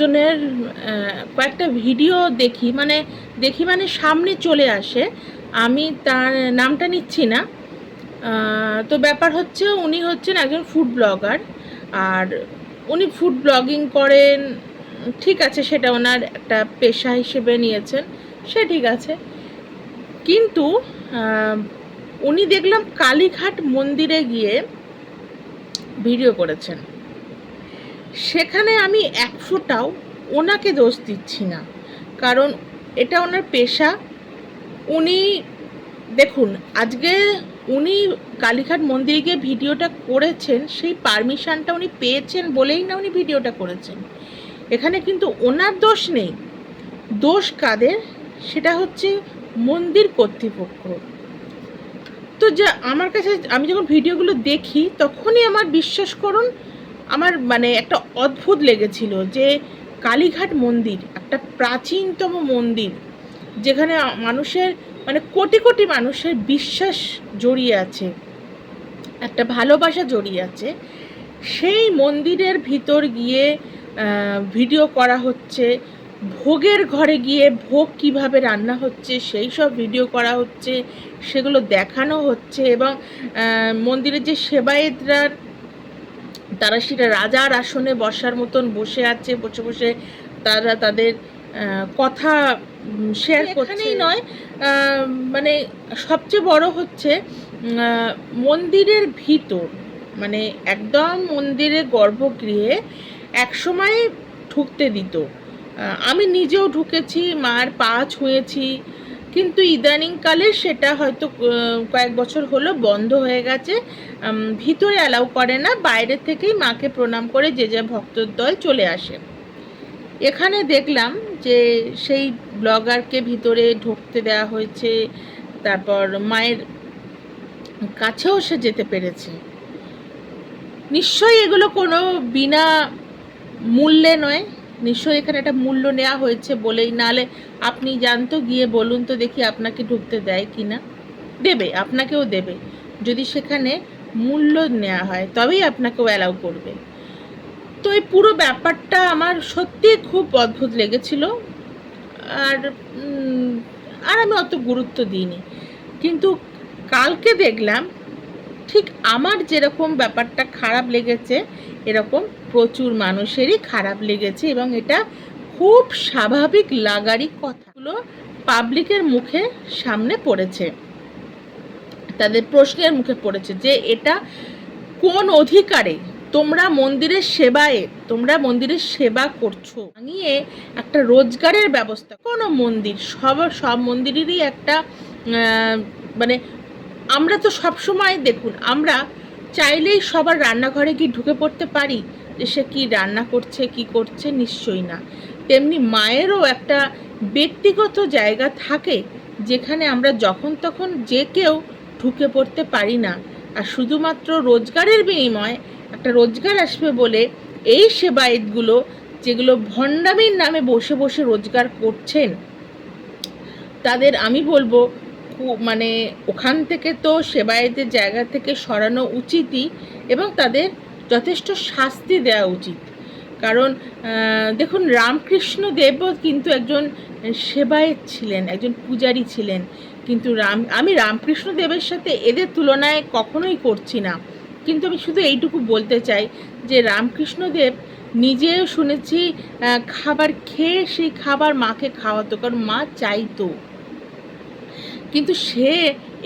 জনের কয়েকটা ভিডিও দেখি মানে দেখি মানে সামনে চলে আসে। আমি তার নামটা নিচ্ছি না। তো ব্যাপার হচ্ছে উনি হচ্ছেন একজন ফুড ব্লগার আর উনি ফুড ব্লগিং করেন, ঠিক আছে সেটা ওনার একটা পেশা হিসেবে নিয়েছেন, সে ঠিক আছে। কিন্তু উনি দেখলাম কালীঘাট মন্দিরে গিয়ে ভিডিও করেছেন। সেখানে আমি একশোটাও ওনাকে দোষ দিচ্ছি না। কারণ এটা ওনার পেশা। উনি, দেখুন, আজকে উনি কালীঘাট মন্দিরে গিয়ে ভিডিওটা করেছেন, সেই পারমিশনটা উনি পেয়েছেন বলেই না উনি ভিডিওটা করেছেন। এখানে কিন্তু ওনার দোষ নেই। দোষ কাদের? সেটা হচ্ছে মন্দির কর্তৃপক্ষ। তো যা, আমার কাছে, আমি যখন ভিডিওগুলো দেখি, তখনই আমার বিশ্বাস করুন আমার মানে একটা অদ্ভুত লেগেছিল যে কালীঘাট মন্দির, একটা প্রাচীনতম মন্দির, যেখানে মানুষের মানে কোটি কোটি মানুষের বিশ্বাস জড়িয়ে আছে, একটা ভালোবাসা জড়িয়ে আছে, সেই মন্দিরের ভিতর গিয়ে ভিডিও করা হচ্ছে, ভোগের ঘরে গিয়ে ভোগ কীভাবে রান্না হচ্ছে, সেই সব ভিডিও করা হচ্ছে, সেগুলো দেখানো হচ্ছে এবং মন্দিরের যে সেবায়েতরা তারা সেটা রাজার আসনে বসার মতন বসে আছে বসে বসে তারা তাদের কথা শেয়ার করছেই নয় মানে সবচেয়ে বড় হচ্ছে মন্দিরের ভিতর মানে একদম মন্দিরের গর্ভগৃহে একসময় ঢুকতে দিত। আমি নিজেও ঢুকেছি মার পা ছুঁয়েছি কিন্তু ইদানিংকালে সেটা হয়তো কয়েক বছর হলো বন্ধ হয়ে গেছে। ভিতরে অ্যালাউ করে না, বাইরে থেকেই মাকে প্রণাম করে যে যে ভক্তর দল চলে আসে। এখানে দেখলাম যে সেই ব্লগারকে ভিতরে ঢুকতে দেওয়া হয়েছে, তারপর মায়ের কাছেও সে যেতে পেরেছে। নিশ্চয়ই এগুলো কোনো বিনা মূল্যে নয় নিশ্চয়ই এখানে একটা মূল্য নেওয়া হয়েছে বলেই। নালে আপনি জানতো, গিয়ে বলুন তো দেখি আপনাকে ঢুকতে দেয় কি না দেবে, আপনাকেও দেবে। যদি সেখানে মূল্য নেওয়া হয়, তবেই আপনাকেও অ্যালাউ করবে। তো এই পুরো ব্যাপারটা আমার সত্যি খুব অদ্ভুত লেগেছিল। আর আর আমি অত গুরুত্ব দিইনি। কিন্তু কালকে দেখলাম, ঠিক আমার যেরকম ব্যাপারটা খারাপ লেগেছে এরকম প্রচুর মানুষেরই খারাপ লেগেছে এবং এটা খুব স্বাভাবিক লাগারই কথাগুলো পাবলিকের মুখে সামনে পড়েছে। তাদের প্রশ্নের মুখে পড়েছে যে এটা কোন অধিকারে? তোমরা মন্দিরের সেবায়, তোমরা মন্দিরের সেবা করছ নিয়ে একটা রোজগারের ব্যবস্থা। কোনো মন্দির, সব সব মন্দিরেরই একটা মানে আমরা তো সব সময় দেখুন, আমরা চাইলেই সবার রান্নাঘরে কি ঢুকে পড়তে পারি যে সে কি রান্না করছে, কি করছে, নিশ্চয়ই না। তেমনি মায়েরও একটা ব্যক্তিগত জায়গা থাকে যেখানে আমরা যখন তখন যে কেউ ঢুকে পড়তে পারি না। আর শুধুমাত্র রোজগারের বিনিময়ে একটা রোজগার আসবে বলে এই সেবায়েতগুলো যেগুলো ভণ্ডামির নামে বসে বসে রোজগার করছেন, তাদের আমি বলব মানে ওখান থেকে তো সেবায়েতের জায়গা থেকে সরানো উচিতই এবং তাদের যথেষ্ট শাস্তি দেওয়া উচিত। কারণ দেখুন রামকৃষ্ণ দেবও কিন্তু একজন সেবায়েত ছিলেন, একজন পূজারী ছিলেন। কিন্তু রাম, আমি রামকৃষ্ণ দেবের সাথে এদের তুলনায় কখনোই করছি না। কিন্তু আমি শুধু এইটুকু বলতে চাই যে রামকৃষ্ণ দেব নিজেও শুনেছি খাবার খেয়ে সেই খাবার মাকে খাওয়াতো, কারণ মা চাইতো। কিন্তু সে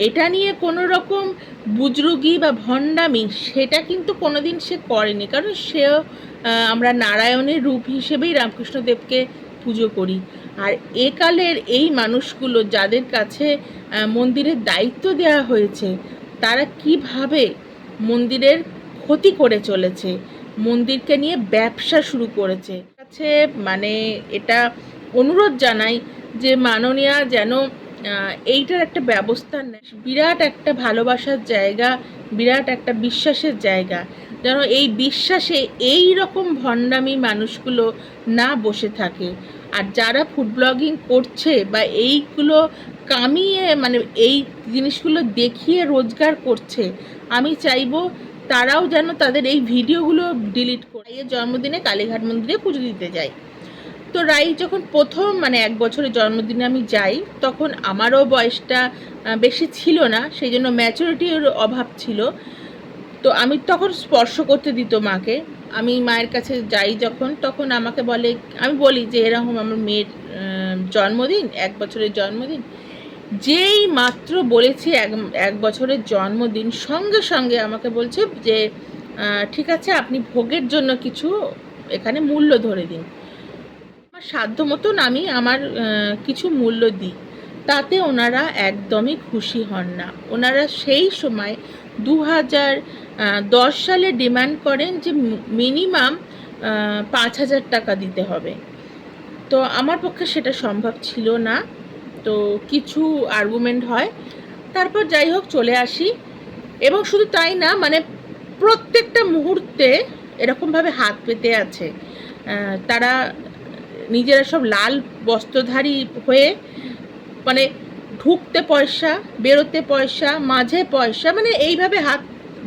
এটা নিয়ে কোনো রকম বুজরুগি বা ভণ্ডামি সেটা কিন্তু কোনোদিন সে করেনি। কারণ সেও আমরা নারায়ণের রূপ হিসেবেই রামকৃষ্ণদেবকে পুজো করি। আর একালের এই মানুষগুলো যাদের কাছে মন্দিরের দায়িত্ব দেওয়া হয়েছে, তারা কীভাবে মন্দিরের ক্ষতি করে চলেছে, মন্দিরকে নিয়ে ব্যবসা শুরু করেছে। কাছে মানে এটা অনুরোধ জানাই যে মাননীয়া যেন এইটার একটা ব্যবস্থা নেয় বিরাট একটা ভালোবাসার জায়গা, বিরাট একটা বিশ্বাসের জায়গা। যেন এই বিশ্বাসে এই রকম ভণ্ডামি মানুষগুলো না বসে থাকে। আর যারা ফুড ব্লগিং করছে বা এইগুলো কামিয়ে মানে এই জিনিসগুলো দেখিয়ে রোজগার করছে, আমি চাইব তারাও যেন তাদের এই ভিডিওগুলো ডিলিট করে জন্মদিনে কালীঘাট মন্দিরে পুজো দিতে যায়। তো রাই, যখন প্রথম মানে এক বছরের জন্মদিনে আমি যাই, তখন আমারও বয়সটা বেশি ছিল না সেই জন্য ম্যাচুরিটির অভাব ছিল। তো আমি তখন স্পর্শ করতে দিত মাকে। আমি মায়ের কাছে যাই যখন, তখন আমাকে বলে, আমি বলি যে, এরকম আমার মেয়ের জন্মদিন, এক বছরের জন্মদিন। যেই মাত্র বলেছি এক এক বছরের জন্মদিন, সঙ্গে সঙ্গে আমাকে বলছে যে ঠিক আছে, আপনি ভোগের জন্য কিছু এখানে মূল্য ধরে দিন। সাধ্য মতন আমি আমার কিছু মূল্য দিই। তাতে ওনারা একদমই খুশি হন না। ওনারা সেই সময় দু হাজার দশ সালে ডিমান্ড করেন যে মিনিমাম পাঁচ হাজার টাকা দিতে হবে। তো আমার পক্ষে সেটা সম্ভব ছিল না। তো কিছু আর্গুমেন্ট হয়। তারপর যাই হোক চলে আসি। এবং শুধু তাই না মানে প্রত্যেকটা মুহূর্তে এরকমভাবে হাত পেতে আছে। তারা নিজেরা সব লাল বস্ত্রধারী হয়ে মানে ঢুকতে পয়সা বেরোতে পয়সা মাঝে পয়সা মানে এইভাবে হাত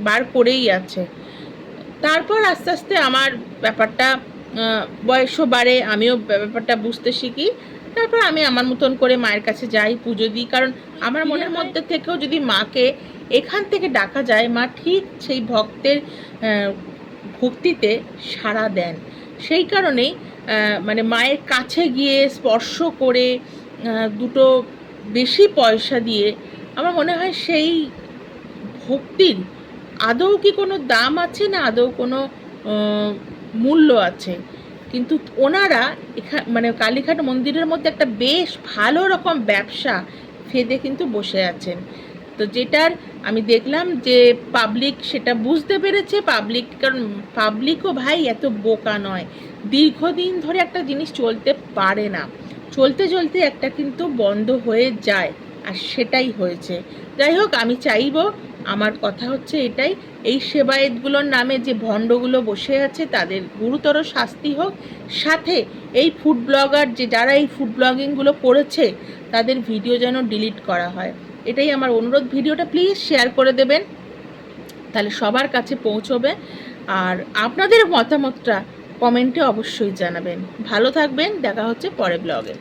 বার করেই আছে। তারপর আস্তে আস্তে আমার ব্যাপারটা বয়সও বাড়ে আমিও ব্যাপারটা বুঝতে শিখি। তারপর আমি আমার মতন করে মায়ের কাছে যাই পুজো দিই কারণ আমার মনের মধ্যে থেকেও যদি মাকে এখান থেকে ডাকা যায় মা ঠিক সেই ভক্তের ভক্তিতে সাড়া দেন। সেই কারণেই মানে মায়ের কাছে গিয়ে স্পর্শ করে দুটো বেশি পয়সা দিয়ে আমার মনে হয় সেই ভক্তির আদৌ কি কোনো দাম আছে না আদৌ কোনো মূল্য আছে। কিন্তু ওনারা এখানে মানে কালীঘাট মন্দিরের মধ্যে একটা বেশ ভালো রকম ব্যবসা ফেদে কিন্তু বসে আছেন। তো যেটার আমি দেখলাম যে পাবলিক সেটা বুঝতে পেরেছে পাবলিক কারণ পাবলিকও ভাই এত বোকা নয়। দীর্ঘদিন ধরে একটা জিনিস চলতে পারে না। চলতে চলতে একটা কিন্তু বন্ধ হয়ে যায়, আর সেটাই হয়েছে। যাই হোক, আমি চাইব, আমার কথা হচ্ছে এটাই, এই সেবায়েতগুলোর নামে যে ভণ্ডগুলো বসে আছে, তাদের গুরুতর শাস্তি হোক। সাথে এই ফুড ব্লগার যে, যারা এই ফুড ব্লগিংগুলো করেছে, তাদের ভিডিও যেন ডিলিট করা হয়। এটাই আমার অনুরোধ। ভিডিওটা প্লিজ শেয়ার করে দেবেন, তাহলে সবার কাছে পৌঁছবে। আর আপনাদের মতামতটা কমেন্টে অবশ্যই জানাবেন। ভালো থাকবেন, দেখা হচ্ছে পরে ব্লগে